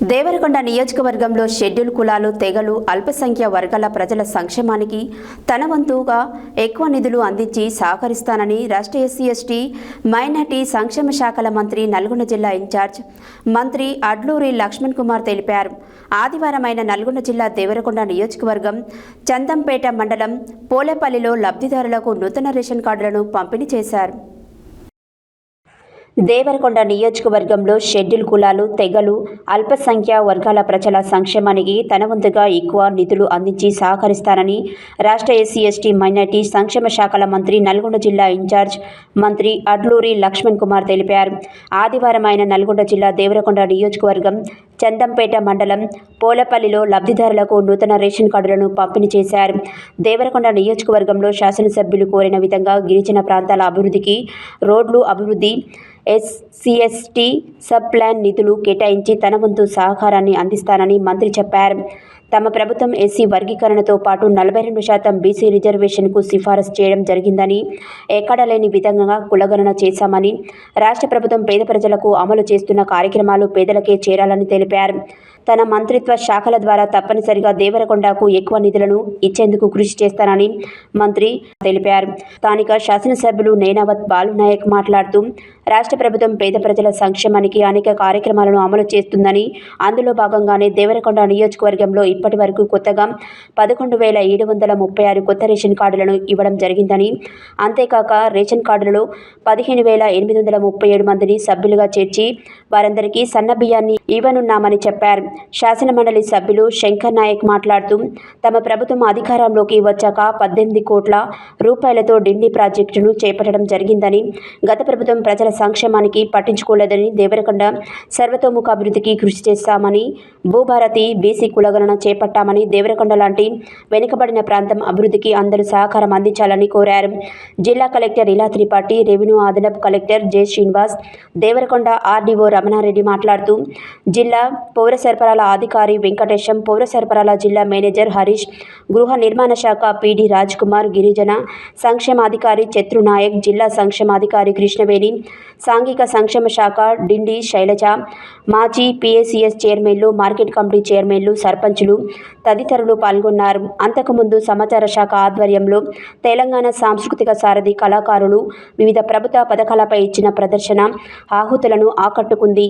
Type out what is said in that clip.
దేవరకొండ నియోజకవర్గంలో షెడ్యూల్ కులాలు తెగలు అల్పసంఖ్య వర్గాల ప్రజల సంక్షేమానికి తన వంతుగా ఎక్కువ నిధులు అందించి సహకరిస్తానని రాష్ట్ర ఎస్సీ ఎస్టీ మైనార్టీ సంక్షేమ శాఖల మంత్రి నల్గొండ జిల్లా ఇన్ఛార్జ్ మంత్రి అడ్లూరి లక్ష్మణ్ కుమార్ తెలిపారు. ఆదివారమైన నల్గొండ జిల్లా దేవరకొండ నియోజకవర్గం చందంపేట మండలం పోలేపల్లిలో లబ్ధిదారులకు నూతన రేషన్ కార్డులను పంపిణీ చేశారు. దేవరకొండ నియోజకవర్గంలో షెడ్యూల్ కులాలు తెగలు అల్పసంఖ్య వర్గాల ప్రజల సంక్షేమానికి తన వంతుగా ఎక్కువ నిధులు అందించి సహకరిస్తానని రాష్ట్ర ఎస్సీ ఎస్టీ మైనార్టీ సంక్షేమ శాఖల మంత్రి నల్గొండ జిల్లా ఇన్ఛార్జ్ మంత్రి అడ్లూరి లక్ష్మణ్ కుమార్ తెలిపారు. ఆదివారం ఆయన నల్గొండ జిల్లా దేవరకొండ నియోజకవర్గం చందంపేట మండలం పోలపల్లిలో లబ్ధిదారులకు నూతన రేషన్ కార్డులను పంపిణీ చేశారు. దేవరకొండ నియోజకవర్గంలో శాసనసభ్యులు కోరిన విధంగా గిరిజన ప్రాంతాల అభివృద్ధికి రోడ్లు అభివృద్ధి ఎస్సీఎస్టీ సబ్ ప్లాన్ నిధులు కేటాయించి తన వంతు సహకారాన్ని అందిస్తానని మంత్రి చెప్పారు. తమ ప్రభుత్వం ఎస్సీ వర్గీకరణతో పాటు నలభై రెండు శాతం బీసీ రిజర్వేషన్కు సిఫారసు చేయడం జరిగిందని ఎక్కడ లేని విధంగా కులగణన చేశామని రాష్ట్ర ప్రభుత్వం పేద ప్రజలకు అమలు చేస్తున్న కార్యక్రమాలు పేదలకే చేరాలని తెలిపారు. తన మంత్రిత్వ శాఖల ద్వారా తప్పనిసరిగా దేవరకొండకు ఎక్కువ నిధులను ఇచ్చేందుకు కృషి చేస్తానని మంత్రి తెలిపారు. స్థానిక శాసనసభ్యులు నేనావత్ బాలునాయక్ మాట్లాడుతూ రాష్ట్ర ప్రభుత్వం పేద ప్రజల సంక్షేమానికి అనేక కార్యక్రమాలను అమలు చేస్తుందని అందులో భాగంగానే దేవరకొండ నియోజకవర్గంలో ఇప్పటి వరకు కొత్తగా పదకొండు వేల ఏడు వందల ముప్పై ఆరు కొత్త రేషన్ కార్డులను ఇవ్వడం జరిగిందని అంతేకాక రేషన్ కార్డులలో పదిహేను వేల ఎనిమిది వందల ముప్పై ఏడు మందిని సభ్యులుగా చేర్చి వారందరికీ సన్న బియ్యాన్ని ఇవ్వనున్నామని చెప్పారు. శాసన మండలి సభ్యులు శంకర్ నాయక్ మాట్లాడుతూ తమ ప్రభుత్వం అధికారంలోకి వచ్చాక పద్దెనిమిది కోట్ల రూపాయలతో డిండి ప్రాజెక్టును చేపట్టడం జరిగిందని గత ప్రభుత్వం ప్రజల సంక్షేమానికి పట్టించుకోలేదని దేవరకొండ సర్వతోముఖ అభివృద్ధికి కృషి చేస్తామని భూభారతి బీసీ కులగణన చేపట్టామని దేవరకొండ లాంటి వెనుకబడిన ప్రాంతం అభివృద్ధికి అందరూ సహకారం అందించాలని కోరారు. జిల్లా కలెక్టర్ ఇలా త్రిపాఠి రెవెన్యూ అదనపు collector J Srinivas Devarakonda RDO Ramana Reddy మాట్లాడుతూ జిల్లా పౌర సరఫరాల అధికారి వెంకటేశం పౌర సరఫరాల జిల్లా మేనేజర్ హరీష్ గృహ నిర్మాణ శాఖ పీడి రాజ్ కుమార్ గిరిజన సంక్షేమాధికారి చత్రు నాయక్ జిల్లా సంక్షేమాధికారి కృష్ణవేణి సాంఘిక సంక్షేమ శాఖ డిండి శైలజ మాజీ పిఏసిఎస్ చైర్మన్లు మార్కెట్ కమిటీ చైర్మన్లు సర్పంచులు తదితరులు పాల్గొన్నారు. అంతకుముందు సమాచార శాఖ ఆధ్వర్యంలో తెలంగాణ సాంస్కృతిక సారథి కళాకారులు వివిధ ప్రభుత్వ పథకాలపై ఇచ్చిన ప్రదర్శన ఆహుతులను ఆకట్టుకుంది.